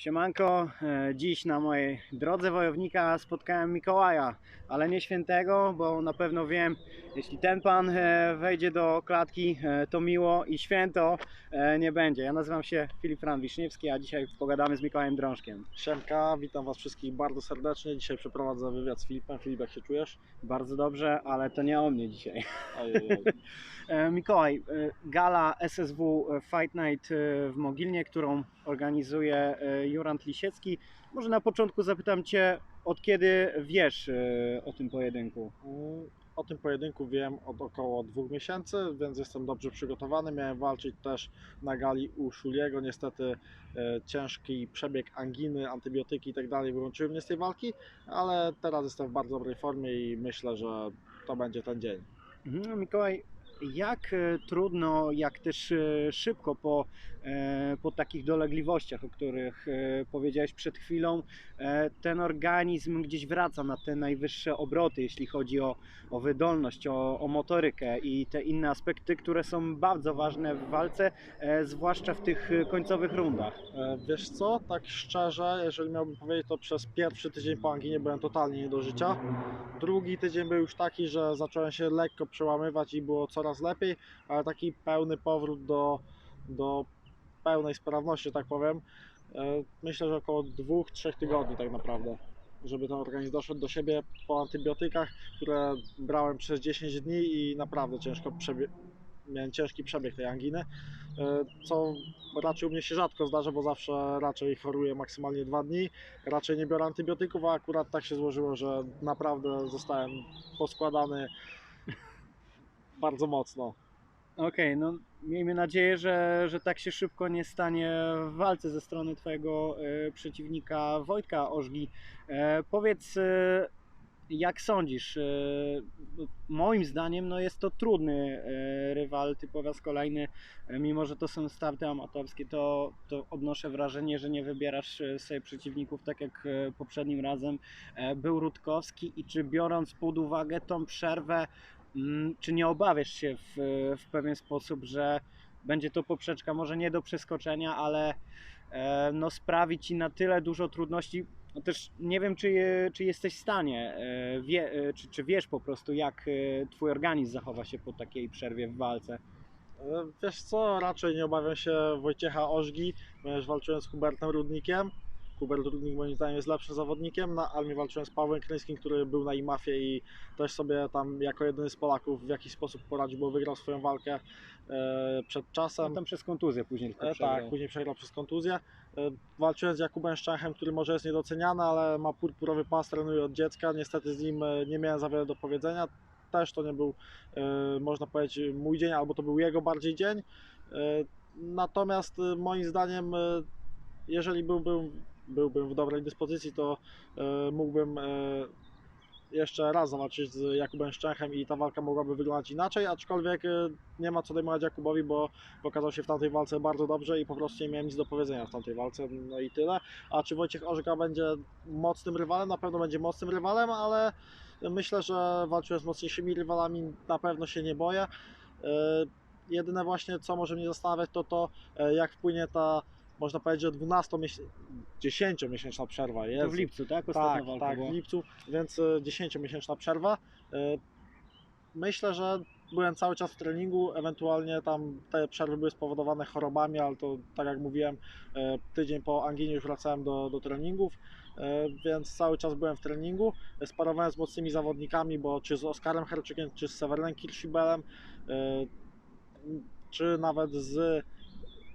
Siemanko, e, dziś na mojej drodze wojownika spotkałem Mikołaja, ale nie świętego, bo na pewno wiem, jeśli ten pan e, wejdzie do klatki, e, to miło i święto nie będzie. Ja nazywam się Filip Fran Wiszniewski, a dzisiaj pogadamy z Mikołajem Drążkiem. Siemka, witam Was wszystkich bardzo serdecznie. Dzisiaj przeprowadzę wywiad z Filipem. Filip, jak się czujesz? Bardzo dobrze, ale to nie o mnie dzisiaj. Ojej, Mikołaj, gala SSW Fight Night w Mogilnie, którą organizuje Jurand Lisiecki. Może na początku zapytam Cię, od kiedy wiesz e, o tym pojedynku? Mm, O tym pojedynku wiem od około dwóch miesięcy, więc jestem dobrze przygotowany. Miałem walczyć też na gali u Szuliego. Niestety e, ciężki przebieg anginy, antybiotyki i tak dalej wyłączyły mnie z tej walki, ale teraz jestem w bardzo dobrej formie i myślę, że to będzie ten dzień. Mhm, Mikołaj, jak e, trudno, jak też e, szybko po, e, po takich dolegliwościach, o których powiedziałeś przed chwilą, ten organizm gdzieś wraca na te najwyższe obroty, jeśli chodzi o, o wydolność, o, o motorykę i te inne aspekty, które są bardzo ważne w walce, zwłaszcza w tych końcowych rundach. Wiesz co, tak szczerze, jeżeli miałbym powiedzieć, to przez pierwszy tydzień po anginie byłem totalnie nie do życia. Drugi tydzień był już taki, że zacząłem się lekko przełamywać i było coraz lepiej, ale taki pełny powrót do, do pełnej sprawności, że tak powiem, e, myślę, że około dwóch, trzech tygodni tak naprawdę, żeby ten organizm doszedł do siebie po antybiotykach, które brałem przez 10 dni i naprawdę ciężko miałem ciężki przebieg tej anginy, e, co raczej u mnie się rzadko zdarza, bo zawsze raczej choruję maksymalnie dwa dni, raczej nie biorę antybiotyków, a akurat tak się złożyło, że naprawdę zostałem poskładany bardzo mocno. Okej, no miejmy nadzieję, że, że tak się szybko nie stanie w walce ze strony Twojego e, przeciwnika Wojtka Ożgi. E, powiedz, e, jak sądzisz? E, moim zdaniem no jest to trudny rywal, ty po raz kolejny, mimo że to są starty amatorskie, to, to odnoszę wrażenie, że nie wybierasz sobie przeciwników tak jak poprzednim razem był Rutkowski i czy biorąc pod uwagę tą przerwę, Czy nie obawiasz się w, w pewien sposób, że będzie to poprzeczka może nie do przeskoczenia, ale e, no, sprawi ci na tyle dużo trudności? No też nie wiem, czy, czy jesteś w stanie, e, wie, e, czy, czy wiesz po prostu, jak e, twój organizm zachowa się po takiej przerwie w walce. E, Wiesz co, raczej nie obawiam się Wojciecha Ożgi, ponieważ walczyłem z Hubertem Rudnikiem. Hubert Rudnik moim zdaniem jest lepszym zawodnikiem, na Almie walczyłem z Pawłem Kryńskim, który był na IMAFie i też sobie tam jako jedyny z Polaków w jakiś sposób poradził, bo wygrał swoją walkę e, przed No, czasem. tam przez kontuzję później tylko E, przegrał. tak, później przegrał przez kontuzję. E, Walczyłem z Jakubem Szczęchem, który może jest niedoceniany, ale ma purpurowy pas, trenuje od dziecka. Niestety z nim nie miałem za wiele do powiedzenia. Też to nie był, można powiedzieć, mój dzień, albo to był jego bardziej dzień. Natomiast moim zdaniem, jeżeli byłbym, byłbym w dobrej dyspozycji, to e, mógłbym e, jeszcze raz zawalczyć z Jakubem Szczęchem i ta walka mogłaby wyglądać inaczej, aczkolwiek e, nie ma co dojmować Jakubowi, bo pokazał się w tamtej walce bardzo dobrze i po prostu nie miałem nic do powiedzenia w tamtej walce, no i tyle. A czy Wojciech Orzeka będzie mocnym rywalem? Na pewno będzie mocnym rywalem, ale myślę, że walczyłem z mocniejszymi rywalami, na pewno się nie boję. Jedyne właśnie, co może mnie zastanawiać, to to, jak wpłynie ta, można powiedzieć, że 12 10-miesięczna przerwa. To Jezu. w lipcu, tak? Ostatnia Tak, walka tak, była. w lipcu, więc e, 10-miesięczna przerwa. E, Myślę, że byłem cały czas w treningu, ewentualnie tam te przerwy były spowodowane chorobami, ale to tak jak mówiłem, e, tydzień po anginie już wracałem do, do treningów, e, więc cały czas byłem w treningu. Sparowałem z mocnymi zawodnikami, bo czy z Oskarem Herczykiem, czy z Sewerynem Kirschibelem, e, czy nawet z...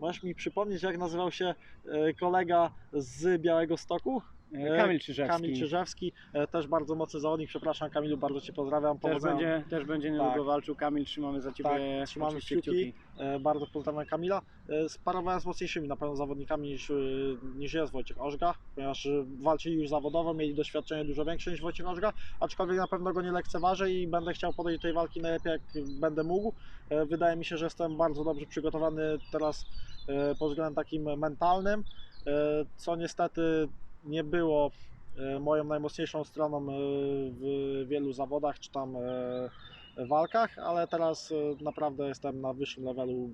Możesz mi przypomnieć, jak nazywał się e, kolega z Białego Stoku? E, Kamil Czyżewski. Kamil Czyżewski, e, też bardzo mocny zawodnik. Przepraszam Kamilu, bardzo Cię pozdrawiam. Też będzie, też będzie niedługo Tak. walczył Kamil, trzymamy za Ciebie Tak, trzymamy oczywiście kciuki. E, Bardzo pozdrawiam Kamila. Sparowałem z mocniejszymi na pewno zawodnikami niż, niż jest Wojciech Ożga, ponieważ walczyli już zawodowo, mieli doświadczenie dużo większe niż Wojciech Ożga, aczkolwiek na pewno go nie lekceważę i będę chciał podejść do tej walki najlepiej jak będę mógł. Wydaje mi się, że jestem bardzo dobrze przygotowany teraz pod względem takim mentalnym, co niestety nie było e, moją najmocniejszą stroną e, w wielu zawodach czy tam e, walkach, ale teraz naprawdę jestem na wyższym levelu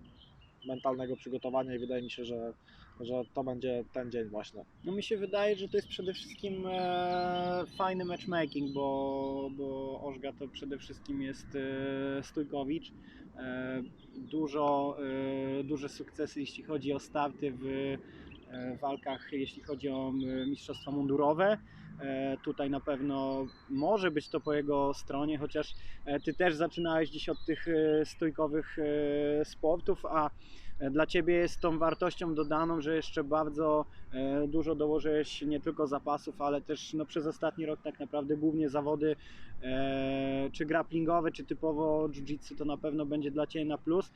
mentalnego przygotowania i wydaje mi się, że, że to będzie ten dzień właśnie. No mi się wydaje, że to jest przede wszystkim e, fajny matchmaking, bo, bo Ożga to przede wszystkim jest e, Stójkowicz. E, dużo, e, duże sukcesy, jeśli chodzi o starty w walkach, jeśli chodzi o mistrzostwa mundurowe. E, tutaj na pewno może być to po jego stronie, chociaż e, ty też zaczynałeś dziś od tych e, stójkowych sportów, a dla ciebie jest tą wartością dodaną, że jeszcze bardzo dużo dołożyłeś nie tylko zapasów, ale też no, przez ostatni rok tak naprawdę głównie zawody czy grapplingowe, czy typowo jiu-jitsu to na pewno będzie dla ciebie na plus.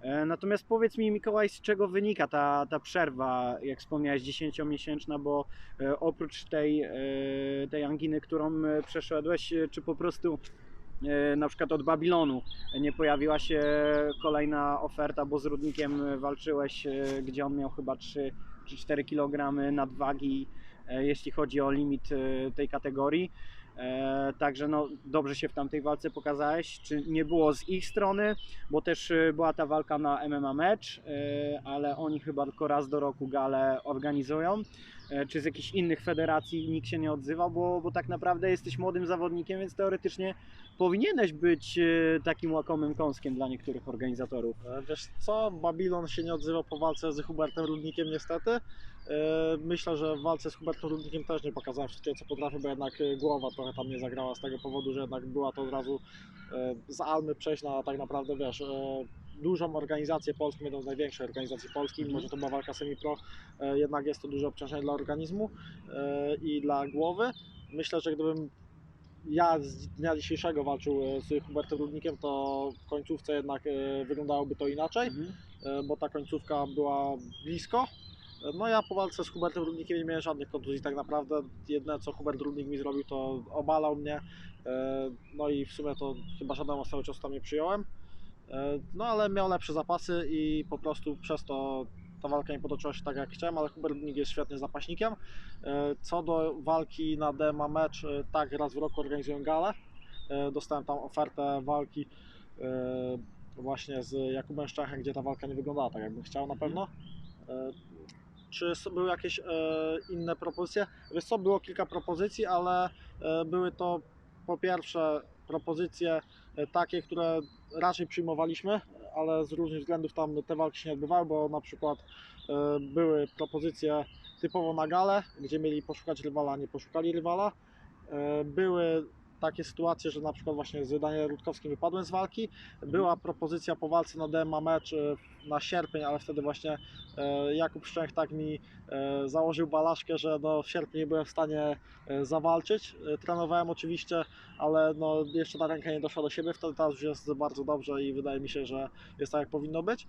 E, Natomiast powiedz mi Mikołaj, z czego wynika ta, ta przerwa, jak wspomniałeś, 10-miesięczna, bo e, oprócz tej, e, tej anginy, którą przeszedłeś, czy po prostu na przykład od Babilonu nie pojawiła się kolejna oferta, bo z Rudnikiem walczyłeś, gdzie on miał chyba 3 czy 4 kg nadwagi, jeśli chodzi o limit tej kategorii. E, Także no, dobrze się w tamtej walce pokazałeś. Czy nie było z ich strony, bo też e, była ta walka na MMA e, ale oni chyba tylko raz do roku galę organizują. E, Czy z jakichś innych federacji nikt się nie odzywał, bo, bo tak naprawdę jesteś młodym zawodnikiem, więc teoretycznie powinieneś być e, takim łakomym kąskiem dla niektórych organizatorów. E, Wiesz co, Babilon się nie odzywał po walce z Hubertem Rudnikiem niestety. Myślę, że w walce z Hubertem Rudnikiem też nie pokazałem wszystkiego co potrafię, bo jednak głowa trochę tam nie zagrała z tego powodu, że jednak była to od razu z Almy przejść na tak naprawdę wiesz, dużą organizację polską, jedną z największych organizacji polskich, mimo że to była walka semi-pro, e, jednak jest to duże obciążenie dla organizmu e, i dla głowy. Myślę, że gdybym ja z dnia dzisiejszego walczył e, z Hubertem Rudnikiem, to w końcówce jednak wyglądałoby to inaczej, Mhm. bo ta końcówka była blisko. No ja po walce z Hubertem Rudnikiem nie miałem żadnych kontuzji tak naprawdę. Jedyne co Hubert Rudnik mi zrobił to obalał mnie. No i w sumie to chyba żadnego stałego ciosu tam nie przyjąłem. E, No ale miał lepsze zapasy i po prostu przez to ta walka nie potoczyła się tak jak chciałem, ale Hubert Rudnik jest świetnym zapaśnikiem. E, Co do walki na DMA mecz, e, tak raz w roku organizuję galę. Dostałem tam ofertę walki właśnie z Jakubem Szczechem, gdzie ta walka nie wyglądała tak jakbym chciał na pewno. E, Czy były jakieś inne propozycje? Wiesz co, było kilka propozycji, ale były to po pierwsze propozycje e, takie, które raczej przyjmowaliśmy, ale z różnych względów tam te walki się nie odbywały, bo na przykład e, były propozycje typowo na galę, gdzie mieli poszukać rywala, a nie poszukali rywala. E, Były takie sytuacje, że na przykład właśnie z Danielem Rutkowskim wypadłem z walki. Była propozycja po walce na DMA mecz e, na sierpień, ale wtedy właśnie e, Jakub Szczęch tak mi e, założył balaszkę, że no w sierpniu nie byłem w stanie zawalczyć. Trenowałem oczywiście, ale no jeszcze ta ręka nie doszła do siebie, wtedy teraz już jest bardzo dobrze i wydaje mi się, że jest tak jak powinno być.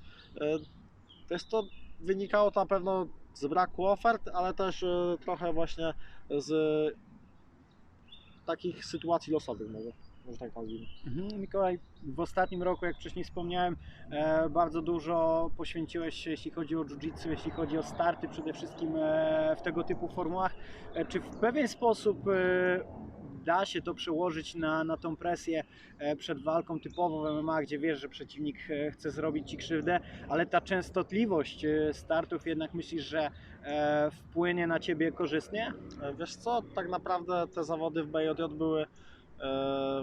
Jest to wynikało to na pewno z braku ofert, ale też trochę właśnie z takich sytuacji losowych może, może tak nazwijmy. Mhm, Mikołaj, w ostatnim roku, jak wcześniej wspomniałem, e, bardzo dużo poświęciłeś się, jeśli chodzi o jiu-jitsu, jeśli chodzi o starty, przede wszystkim e, w tego typu formułach. E, czy w pewien sposób e, da się to przełożyć na, na tą presję e, przed walką typowo w MMA, gdzie wiesz, że przeciwnik e, chce zrobić Ci krzywdę, ale ta częstotliwość e, startów jednak myślisz, że wpłynie na Ciebie korzystnie? Wiesz co, tak naprawdę te zawody w BJJ były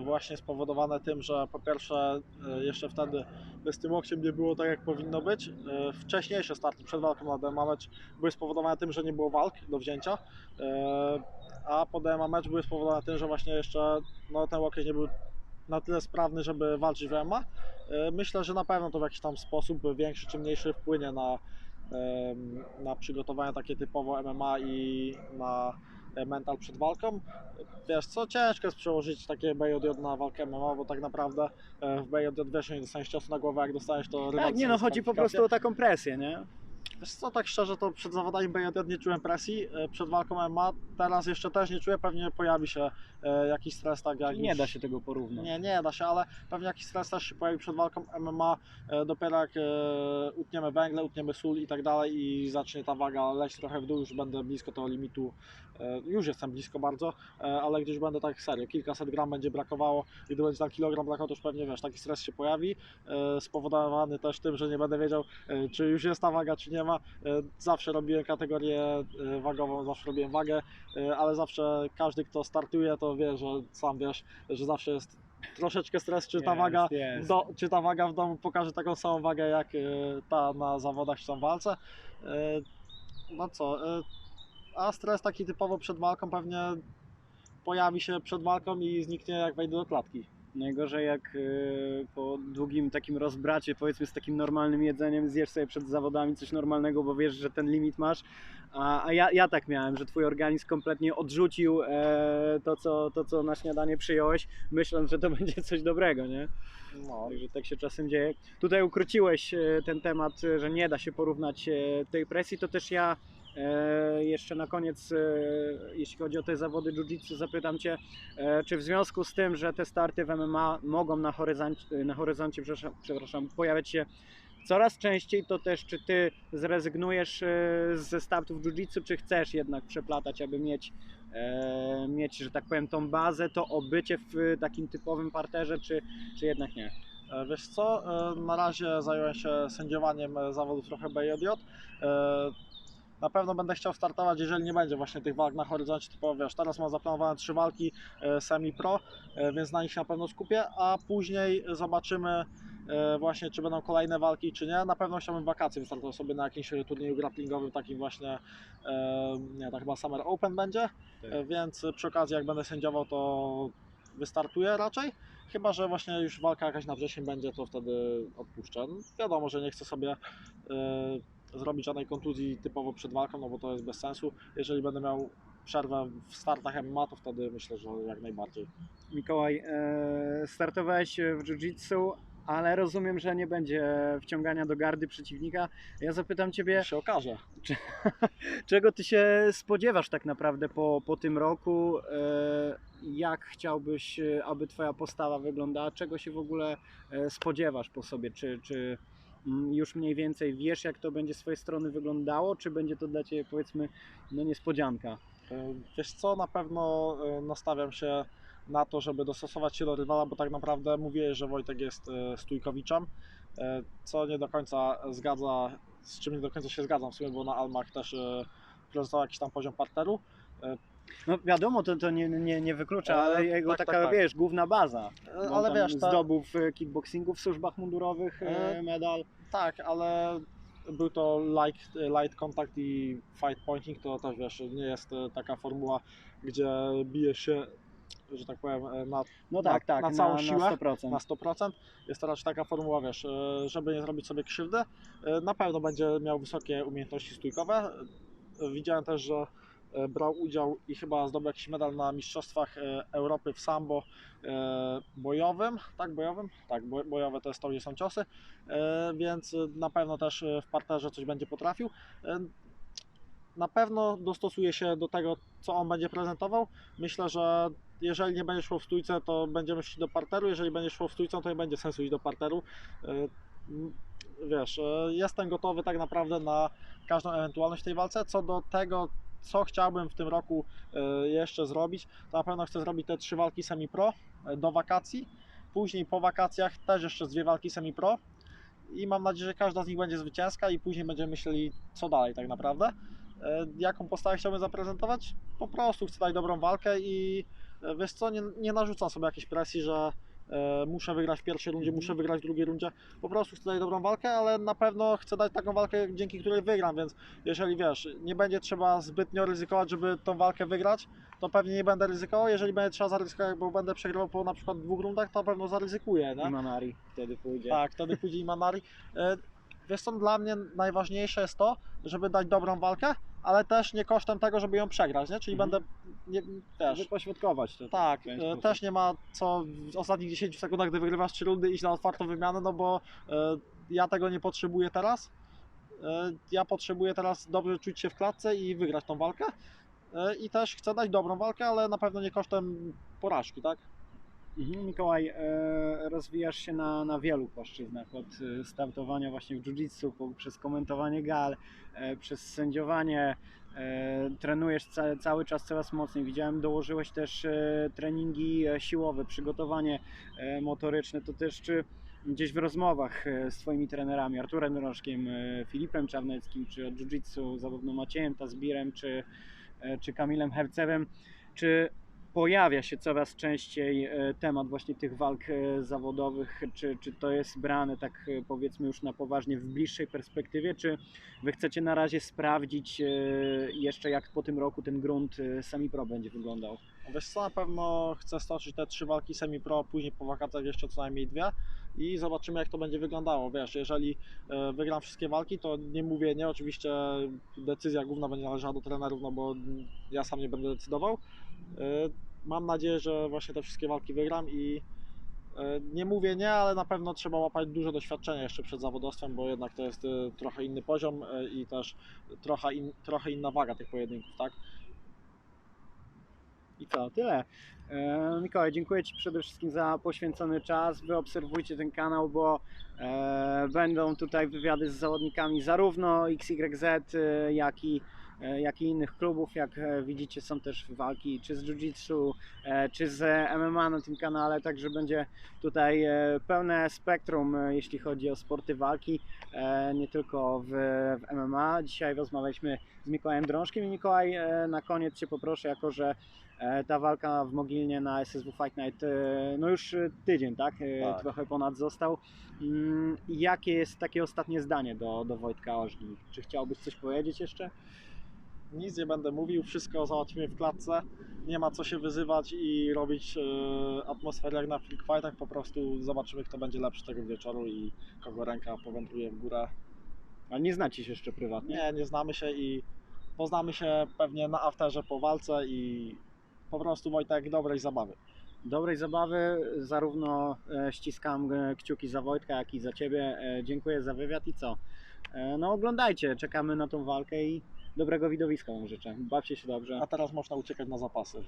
właśnie spowodowane tym, że po pierwsze jeszcze wtedy z tym łokciem nie było tak jak powinno być. Wcześniejsze starty przed walką na DMA mecz były spowodowane tym, że nie było walk do wzięcia, a po DMA mecz były spowodowane tym, że właśnie jeszcze no, ten łokieć nie był na tyle sprawny, żeby walczyć w MMA. E, Myślę, że na pewno to w jakiś tam sposób większy czy mniejszy wpłynie na, na przygotowania takie typowo MMA i na e, mental przed walką. Wiesz co, ciężko jest przełożyć takie BJJ na walkę MMA, bo tak naprawdę e, w BJJ wiesz, nie dostaniesz ciosu na głowę, jak dostaniesz to Tak, nie no, chodzi po prostu o taką presję, nie? Wiesz co, tak szczerze to przed zawodami BJJ nie czułem presji, e, przed walką MMA teraz jeszcze też nie czuję, pewnie pojawi się e, jakiś stres tak jak nie już- da się tego porównać. Nie, nie da się, ale pewnie jakiś stres też się pojawi przed walką MMA, e, dopiero jak utniemy węgle, utniemy sól i tak dalej i zacznie ta waga leć trochę w dół, już będę blisko tego limitu, już jestem blisko bardzo, ale gdzieś będę tak serio, kilkaset gram będzie brakowało i gdy będzie tam kilogram brakowało, to już pewnie wiesz, taki stres się pojawi, spowodowany też tym, że nie będę wiedział, czy już jest ta waga, czy nie ma. E, Zawsze robiłem kategorię e, wagową, zawsze robiłem wagę, e, ale zawsze każdy, kto startuje, to wie, że sam wiesz, że zawsze jest troszeczkę stres, czy ta Jest, waga jest. do, czy ta waga w domu pokaże taką samą wagę jak ta na zawodach czy tam walce. No co, a stres taki typowo przed walką pewnie pojawi się przed walką i zniknie jak wejdę do klatki. Najgorzej jak y, po długim takim rozbracie, powiedzmy z takim normalnym jedzeniem, zjesz sobie przed zawodami coś normalnego, bo wiesz, że ten limit masz. A, a ja, ja tak miałem, że twój organizm kompletnie odrzucił e, to, co, to, co na śniadanie przyjąłeś, myśląc, że to będzie coś dobrego, nie? No, Także tak się czasem dzieje. Tutaj ukróciłeś e, ten temat, e, że nie da się porównać e, tej presji, to też ja e, jeszcze na koniec, e, jeśli chodzi o te zawody jiu-jitsu, zapytam Cię, e, czy w związku z tym, że te starty w MMA mogą na horyzoncie, na horyzoncie przepraszam, przepraszam, pojawiać się coraz częściej, to też czy Ty zrezygnujesz e, ze startów jiu-jitsu, czy chcesz jednak przeplatać, aby mieć e, mieć, że tak powiem, tą bazę, to obycie w takim typowym parterze, czy, czy jednak nie? E, Wiesz co, e, na razie zająłem się sędziowaniem e, zawodów trochę BJJ. Na pewno będę chciał startować, jeżeli nie będzie właśnie tych walk na horyzoncie typowo, wiesz, teraz mam zaplanowane trzy walki e, semi-pro, e, więc na nich się na pewno skupię, a później zobaczymy e, właśnie, czy będą kolejne walki, czy nie. Na pewno chciałbym wakacje wystartować sobie na jakimś turnieju grapplingowym, takim właśnie, nie, to chyba Summer Open będzie, Tak. więc przy okazji jak będę sędziował, to wystartuję raczej. Chyba, że właśnie już walka jakaś na wrzesień będzie, to wtedy odpuszczę. No, wiadomo, że nie chcę sobie zrobić żadnej kontuzji typowo przed walką, no bo to jest bez sensu. Jeżeli będę miał przerwę w startach MMA, to wtedy myślę, że jak najbardziej. Mikołaj, e, startowałeś w jiu-jitsu, ale rozumiem, że nie będzie wciągania do gardy przeciwnika. Ja zapytam Ciebie, Jak się okaże. czego Ty się spodziewasz tak naprawdę po, po tym roku? E, jak chciałbyś, e, aby Twoja postawa wyglądała? Czego się w ogóle spodziewasz po sobie? Czy, czy już mniej więcej wiesz, jak to będzie z Twojej strony wyglądało? Czy będzie to dla Ciebie, powiedzmy, no niespodzianka? E, Wiesz co, na pewno e, nastawiam się na to, żeby dostosować się do rywala, bo tak naprawdę mówię, że Wojtek jest e, stójkowiczem, co nie do końca zgadza, z czym nie do końca się zgadzam w sumie, bo na Almach też prezentował jakiś tam poziom parteru. No wiadomo, to, to nie, nie, nie wyklucza, E, ale jego tak, taka, tak, tak. wiesz, główna baza. E, On Ale wiesz, ta, zdobył w kickboxingu w służbach mundurowych e, E, medal. tak, ale był to light, light contact i fight pointing, to też wiesz, nie jest taka formuła, gdzie bije się, że tak powiem, na No na- tak, tak, na całą na, siłę, na 100%. na 100%. Jest to raczej taka formuła, wiesz, żeby nie zrobić sobie krzywdy. Na pewno będzie miał wysokie umiejętności stójkowe. Widziałem też, że brał udział i chyba zdobył jakiś medal na Mistrzostwach e, Europy w sambo e, bojowym. Tak, bojowym? Tak, bo- bojowe to jest to, gdzie są ciosy, E, więc e, na pewno też e, w parterze coś będzie potrafił. E, Na pewno dostosuje się do tego, co on będzie prezentował. Myślę, że jeżeli nie będzie szło w stójce, to będziemy szli do parteru. Jeżeli będzie szło w stójce, to nie będzie sensu iść do parteru. E, Wiesz, e, jestem gotowy tak naprawdę na każdą ewentualność w tej walce. Co do tego, co chciałbym w tym roku e, jeszcze zrobić, to na pewno chcę zrobić te trzy walki semi-pro e, do wakacji. Później po wakacjach też jeszcze dwie walki semi-pro. I mam nadzieję, że każda z nich będzie zwycięska i później będziemy myśleli, co dalej tak naprawdę. E, Jaką postawę chciałbym zaprezentować? Po prostu chcę dać dobrą walkę i wiesz co, nie, nie narzucam sobie jakiejś presji, że muszę wygrać w pierwszej rundzie, muszę wygrać w drugiej rundzie. Po prostu chcę dać dobrą walkę, ale na pewno chcę dać taką walkę, dzięki której wygram, więc jeżeli wiesz, nie będzie trzeba zbytnio ryzykować, żeby tą walkę wygrać, to pewnie nie będę ryzykował. Jeżeli będzie trzeba zaryzykować, bo będę przegrywał po na przykład dwóch rundach, to na pewno zaryzykuję. Nie? I Manari wtedy pójdzie. Tak, wtedy pójdzie Imanari. Wiesz co, dla mnie najważniejsze jest to, żeby dać dobrą walkę, ale też nie kosztem tego, żeby ją przegrać, nie? Czyli Mhm. będę, nie, też, Wypośrodkować to. tak, e, też nie ma co w ostatnich 10 sekundach, gdy wygrywasz 3 rundy, iść na otwartą wymianę, no bo e, ja tego nie potrzebuję teraz. E, Ja potrzebuję teraz dobrze czuć się w klatce i wygrać tą walkę. E, I też chcę dać dobrą walkę, ale na pewno nie kosztem porażki, tak? Mhm, Mikołaj, e, rozwijasz się na, na wielu płaszczyznach, od e, startowania właśnie w jiu-jitsu, przez komentowanie gal, e, przez sędziowanie, trenujesz ca, cały czas coraz mocniej. Widziałem, dołożyłeś też treningi siłowe, przygotowanie motoryczne, to też czy gdzieś w rozmowach z Twoimi trenerami, Arturem Rożkiem, Filipem Czarneckim, czy od jiu-jitsu zarówno Maciejem Tazbirem, czy, czy Kamilem Hercewem, czy pojawia się coraz częściej e, temat właśnie tych walk e, zawodowych, czy, czy to jest brane tak e, powiedzmy już na poważnie w bliższej perspektywie, czy wy chcecie na razie sprawdzić jeszcze jak po tym roku ten grunt semi-pro będzie wyglądał? Wiesz co, na pewno chcę stoczyć te trzy walki semi-pro, później po wakacjach jeszcze co najmniej dwie i zobaczymy jak to będzie wyglądało. Wiesz, jeżeli wygram wszystkie walki, to nie mówię nie, oczywiście decyzja główna będzie należała do trenerów, no bo ja sam nie będę decydował. Mam nadzieję, że właśnie te wszystkie walki wygram i e, nie mówię nie, ale na pewno trzeba łapać dużo doświadczenia jeszcze przed zawodowstwem, bo jednak to jest e, trochę inny poziom e, i też trochę, in, trochę inna waga tych pojedynków, tak? I to tyle. Mikołaj, dziękuję Ci przede wszystkim za poświęcony czas. Wy obserwujcie ten kanał, bo będą tutaj wywiady z zawodnikami zarówno XYZ, jak i, jak i innych klubów. Jak e, widzicie, są też walki czy z jiu-jitsu, e, czy z MMA na tym kanale, także będzie tutaj e, pełne spektrum, e, jeśli chodzi o sporty walki, e, nie tylko w, w MMA. Dzisiaj rozmawialiśmy z Mikołajem Drążkiem i Mikołaj, e, na koniec Cię poproszę, jako że E, Ta walka w Mogilnie na SSW Fight Night, e, no już e, tydzień, tak? E, Tak. Trochę ponad został. Mm, Jakie jest takie ostatnie zdanie do, do Wojtka Ożgi? Czy chciałbyś coś powiedzieć jeszcze? Nic nie będę mówił, wszystko załatwimy w klatce. Nie ma co się wyzywać i robić e, atmosferę jak na freak fightach. Po prostu zobaczymy, kto będzie lepszy tego wieczoru i kogo ręka powędruje w górę. Ale nie znacie się jeszcze prywatnie. Nie, nie znamy się i poznamy się pewnie na afterze po walce i po prostu Wojtek dobrej zabawy. Dobrej zabawy, zarówno e, ściskam e, kciuki za Wojtka, jak i za Ciebie. Dziękuję za wywiad i co? No oglądajcie, czekamy na tą walkę i dobrego widowiska Wam życzę. Bawcie się dobrze. A teraz można uciekać na zapasy.